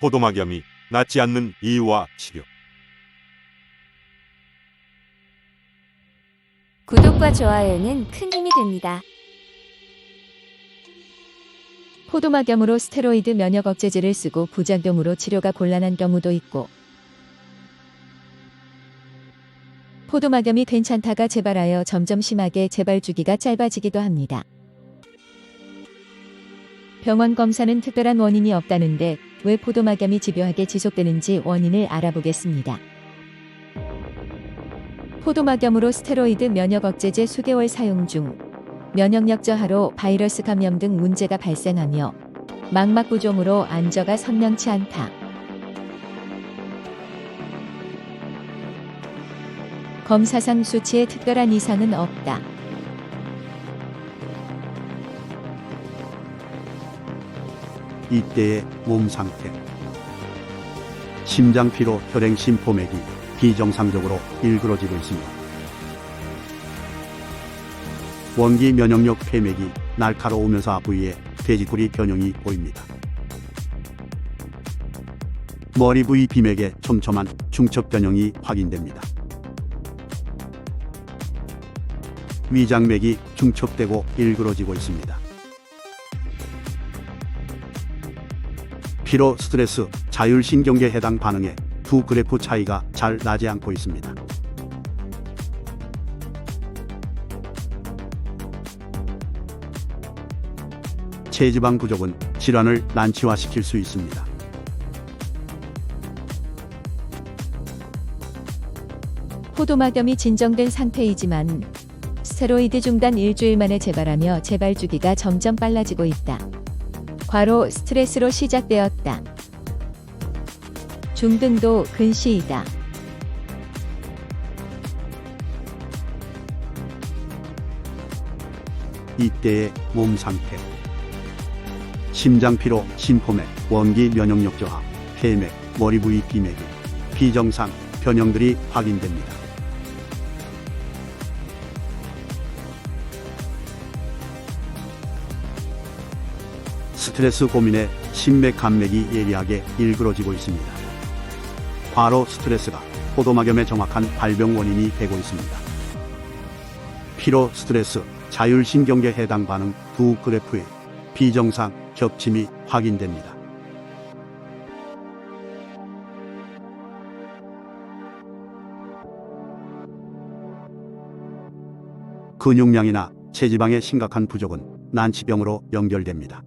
포도막염이 낫지 않는 이유와 치료. 구독과 좋아요는 큰 힘이 됩니다. 포도막염으로 스테로이드 면역 억제제를 쓰고 부작용으로 치료가 곤란한 경우도 있고 포도막염이 괜찮다가 재발하여 점점 심하게 재발 주기가 짧아지기도 합니다. 병원 검사는 특별한 원인이 없다는데 왜 포도막염이 집요하게 지속되는지 원인을 알아보겠습니다. 포도막염으로 스테로이드 면역 억제제 수개월 사용 중 면역력 저하로 바이러스 감염 등 문제가 발생하며 망막 부종으로 안저가 선명치 않다. 검사상 수치에 특별한 이상은 없다. 이때의 몸 상태. 심장 피로 혈행 심포맥이 비정상적으로 일그러지고 있습니다. 원기 면역력 폐맥이 날카로우면 서 부위에 돼지꼬리 변형이 보입니다. 머리 부위 비맥에 촘촘한 중첩 변형이 확인됩니다. 위장맥이 중첩되고 일그러지고 있습니다. 피로, 스트레스, 자율신경계 해당 반응에 두 그래프 차이가 잘 나지 않고 있습니다. 체지방 부족은 질환을 난치화시킬 수 있습니다. 포도막염이 진정된 상태이지만 스테로이드 중단 일주일 만에 재발하며 재발 주기가 점점 빨라지고 있다. 과로 스트레스로 시작되었다. 중등도 근시이다. 이때의 몸 상태. 심장 피로, 심포맥, 원기 면역력 저하, 폐맥, 머리 부위 비맥이 비정상 변형들이 확인됩니다. 스트레스 고민에 심맥 간맥이 예리하게 일그러지고 있습니다. 과로 스트레스가 포도막염의 정확한 발병 원인이 되고 있습니다. 피로, 스트레스, 자율신경계 해당 반응 두 그래프에 비정상 겹침이 확인됩니다. 근육량이나 체지방의 심각한 부족은 난치병으로 연결됩니다.